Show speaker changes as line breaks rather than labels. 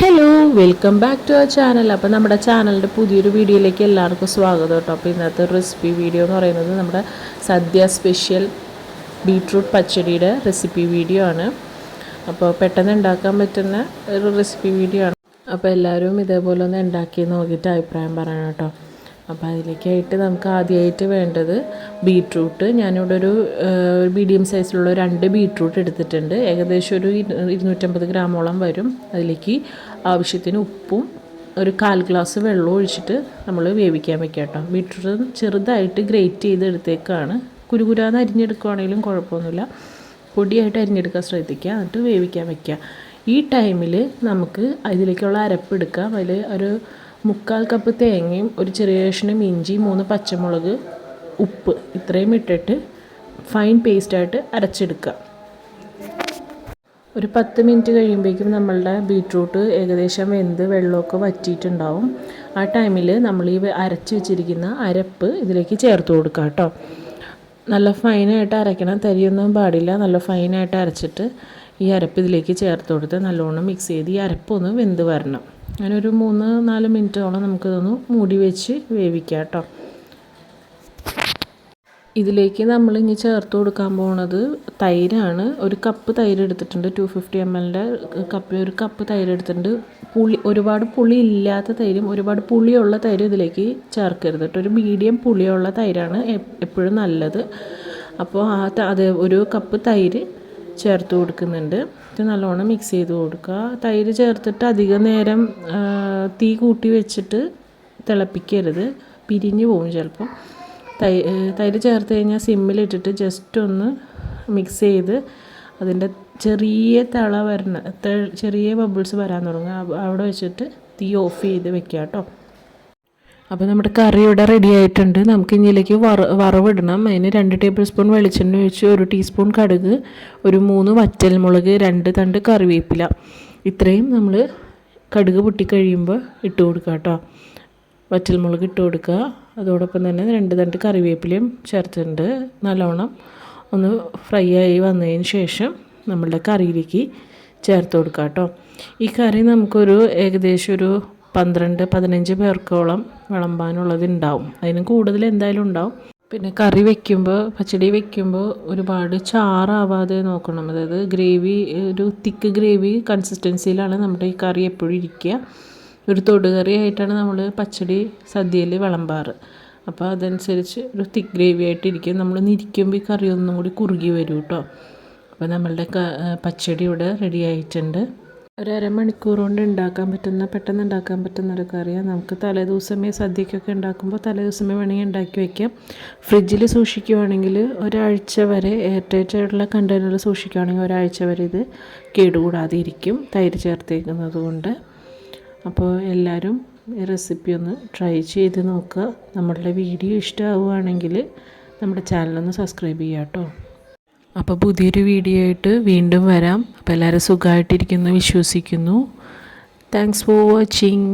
Hello welcome back to our channel അപ്പോൾ നമ്മുടെ ചാനലിന്റെ പുതിയൊരു വീഡിയോയിലേക്ക് എല്ലാവർക്കും സ്വാഗതം കേട്ടോ. അപ്പോൾ ഇന്നത്തെ റെസിപ്പി വീഡിയോ എന്ന് പറയുന്നത് നമ്മുടെ സദ്യ സ്പെഷ്യൽ ബീട്രൂട്ട് പച്ചടിയുടെ റെസിപ്പി വീഡിയോ ആണ്. അപ്പോൾ പെട്ടെന്ന് ഉണ്ടാക്കാൻ പറ്റുന്ന ഒരു റെസിപ്പി വീഡിയോ ആണ്. അപ്പോൾ എല്ലാവരും ഇതേപോലെ ഒന്ന് ഉണ്ടാക്കി നോക്കിയിട്ട് അഭിപ്രായം പറയണം കേട്ടോ. അപ്പോൾ അതിലേക്കായിട്ട് നമുക്ക് ആദ്യമായിട്ട് വേണ്ടത് ബീട്രൂട്ട്. ഞാനിവിടെ ഒരു മീഡിയം സൈസിലുള്ള രണ്ട് ബീട്രൂട്ട് എടുത്തിട്ടുണ്ട്. ഏകദേശം ഒരു ഇരു- ഇരുന്നൂറ്റമ്പത് ഗ്രാമോളം വരും. അതിലേക്ക് ആവശ്യത്തിന് ഉപ്പും ഒരു കാൽ ഗ്ലാസ് വെള്ളം ഒഴിച്ചിട്ട് നമ്മൾ വേവിക്കാൻ വെക്കാം കേട്ടോ. ബീട്രൂട്ട് ചെറുതായിട്ട് ഗ്രേറ്റ് ചെയ്തെടുത്തേക്കാണ്. കുരുകുരാന്ന് അരിഞ്ഞെടുക്കുകയാണെങ്കിലും കുഴപ്പമൊന്നുമില്ല. പൊടിയായിട്ട് അരിഞ്ഞെടുക്കാൻ ശ്രദ്ധിക്കുക. എന്നിട്ട് വേവിക്കാൻ വെക്കുക. ഈ ടൈമിൽ നമുക്ക് അതിലേക്കുള്ള അരപ്പ് എടുക്കാം. അതിൽ ഒരു മുക്കാൽ കപ്പ് തേങ്ങയും ഒരു ചെറിയ കഷ്ണം ഇഞ്ചി മൂന്ന് പച്ചമുളക് ഉപ്പ് ഇത്രയും ഇട്ടിട്ട് ഫൈൻ പേസ്റ്റായിട്ട് അരച്ചെടുക്കുക. ഒരു പത്ത് മിനിറ്റ് കഴിയുമ്പോഴേക്കും നമ്മളുടെ ബീട്രൂട്ട് ഏകദേശം വെന്ത് വെള്ളമൊക്കെ വറ്റിയിട്ടുണ്ടാവും. ആ ടൈമിൽ നമ്മൾ ഈ അരച്ച് വെച്ചിരിക്കുന്ന അരപ്പ് ഇതിലേക്ക് ചേർത്ത് കൊടുക്കുക കേട്ടോ. നല്ല ഫൈനായിട്ട് അരയ്ക്കണം തരിയൊന്നും പാടില്ല. നല്ല ഫൈനായിട്ട് അരച്ചിട്ട് ഈ അരപ്പ് ഇതിലേക്ക് ചേർത്ത് കൊടുത്ത് നല്ലോണം മിക്സ് ചെയ്ത് ഈ അരപ്പൊന്ന് വെന്ത് വരണം. അങ്ങനെ ഒരു മൂന്ന് നാല് മിനിറ്റോളം നമുക്കിതൊന്ന് മൂടി വെച്ച് വേവിക്കാം കേട്ടോ. ഇതിലേക്ക് നമ്മൾ ഇനി ചേർത്ത് കൊടുക്കാൻ പോകുന്നത് തൈരാണ്. ഒരു കപ്പ് തൈര് എടുത്തിട്ടുണ്ട്. ടു ഫിഫ്റ്റി എം എല്ലിന്റെ കപ്പിൽ ഒരു കപ്പ് തൈര് എടുത്തിട്ടുണ്ട്. പുളി ഒരുപാട് പുളി ഇല്ലാത്ത തൈരും ഒരുപാട് പുളിയുള്ള തൈരും ഇതിലേക്ക് ചേർക്കരുത് കേട്ടോ. ഒരു മീഡിയം പുളിയുള്ള തൈരാണ് എപ്പോഴും നല്ലത്. അപ്പോൾ ആ അത് ഒരു കപ്പ് തൈര് ചേർത്ത് കൊടുക്കുന്നുണ്ട്. ഇത് നല്ലോണം മിക്സ് ചെയ്ത് കൊടുക്കുക. തൈര് ചേർത്തിട്ട് അധിക നേരം തീ കൂട്ടി വെച്ചിട്ട് തിളപ്പിക്കരുത്. പിരിഞ്ഞു പോകും ചിലപ്പോൾ തൈ തൈര് ചേർത്ത് കഴിഞ്ഞാൽ സിമ്മിലിട്ടിട്ട് ജസ്റ്റ് ഒന്ന് മിക്സ് ചെയ്ത് അതിന്റെ ചെറിയ തിള വരണ ചെറിയ ബബിൾസ് വരാൻ തുടങ്ങുക അവിടെ വെച്ചിട്ട് തീ ഓഫ് ചെയ്ത് വെക്കുക കേട്ടോ. അപ്പോൾ നമ്മുടെ കറി ഇവിടെ റെഡി ആയിട്ടുണ്ട്. നമുക്ക് ഇനിയിലേക്ക് വറ വറവിടണം. അതിന് രണ്ട് ടേബിൾ സ്പൂൺ വെളിച്ചെണ്ണ ഒഴിച്ച് ഒരു ടീസ്പൂൺ കടുക് ഒരു മൂന്ന് വറ്റൽമുളക് രണ്ട് തണ്ട് കറിവേപ്പില. ഇത്രയും നമ്മൾ കടുക് പൊട്ടിക്കഴിയുമ്പോൾ ഇട്ട് കൊടുക്കുക കേട്ടോ. വറ്റൽമുളക് ഇട്ട് കൊടുക്കുക. അതോടൊപ്പം തന്നെ രണ്ട് തണ്ട് കറിവേപ്പിലയും ചേർത്തിട്ടുണ്ട്. നല്ലോണം ഒന്ന് ഫ്രൈ ആയി വന്നതിന് ശേഷം നമ്മളുടെ കറിയിലേക്ക് ചേർത്ത് കൊടുക്കുക കേട്ടോ. ഈ കറി നമുക്കൊരു ഏകദേശം ഒരു പന്ത്രണ്ട് പതിനഞ്ച് പേർക്കോളം വിളമ്പാനുള്ളത് ഉണ്ടാവും അതിന് കൂടുതൽ എന്തായാലും ഉണ്ടാവും. പിന്നെ കറി വെക്കുമ്പോൾ പച്ചടി വെക്കുമ്പോൾ ഒരുപാട് ചാറാവാതെ നോക്കണം. അതായത് ഗ്രേവി ഒരു തിക്ക് ഗ്രേവി കൺസിസ്റ്റൻസിയിലാണ് നമ്മുടെ ഈ കറി എപ്പോഴും ഇരിക്കുക. ഒരു തൊടുകറി ആയിട്ടാണ് നമ്മൾ പച്ചടി സദ്യയിൽ വിളമ്പാറ്. അപ്പോൾ അതനുസരിച്ച് ഒരു തിക്ക് ഗ്രേവി ആയിട്ടിരിക്കും. നമ്മൾ നിരിക്കുമ്പോൾ ഈ കറി ഒന്നും കൂടി കുറുകി വരും കേട്ടോ. അപ്പോൾ നമ്മളുടെ പച്ചടി ഇവിടെ റെഡി ആയിട്ടുണ്ട്. ഒരു അരമണിക്കൂർ കൊണ്ട് ഉണ്ടാക്കാൻ പറ്റുന്ന പെട്ടെന്ന് ഉണ്ടാക്കാൻ പറ്റുന്ന ഒരു കറിയാണ് നമുക്ക് തലേദിവസമേ സദ്യക്കൊക്കെ ഉണ്ടാക്കുമ്പോൾ തലേദിവസമേ വേണമെങ്കിൽ ഉണ്ടാക്കി വയ്ക്കാം ഫ്രിഡ്ജിൽ സൂക്ഷിക്കുവാണെങ്കിൽ ഒരാഴ്ച വരെ എയർ ടൈറ്റ് കണ്ടെയ്നറിൽ സൂക്ഷിക്കുകയാണെങ്കിൽ ഒരാഴ്ച വരെ ഇത് കേടുകൂടാതെ ഇരിക്കും തൈര് ചേർത്തേക്കുന്നത് കൊണ്ട്. അപ്പോൾ എല്ലാവരും ഈ റെസിപ്പി ഒന്ന് ട്രൈ ചെയ്ത് നോക്കുക. നമ്മളുടെ വീഡിയോ ഇഷ്ടമാവുകയാണെങ്കിൽ നമ്മുടെ ചാനലൊന്ന് സബ്സ്ക്രൈബ് ചെയ്യാം കേട്ടോ. അപ്പോൾ പുതിയൊരു വീഡിയോ ആയിട്ട് വീണ്ടും വരാം. അപ്പോൾ എല്ലാവരും സുഖമായിട്ടിരിക്കുന്നു വിശ്വസിക്കുന്നു. Thanks for watching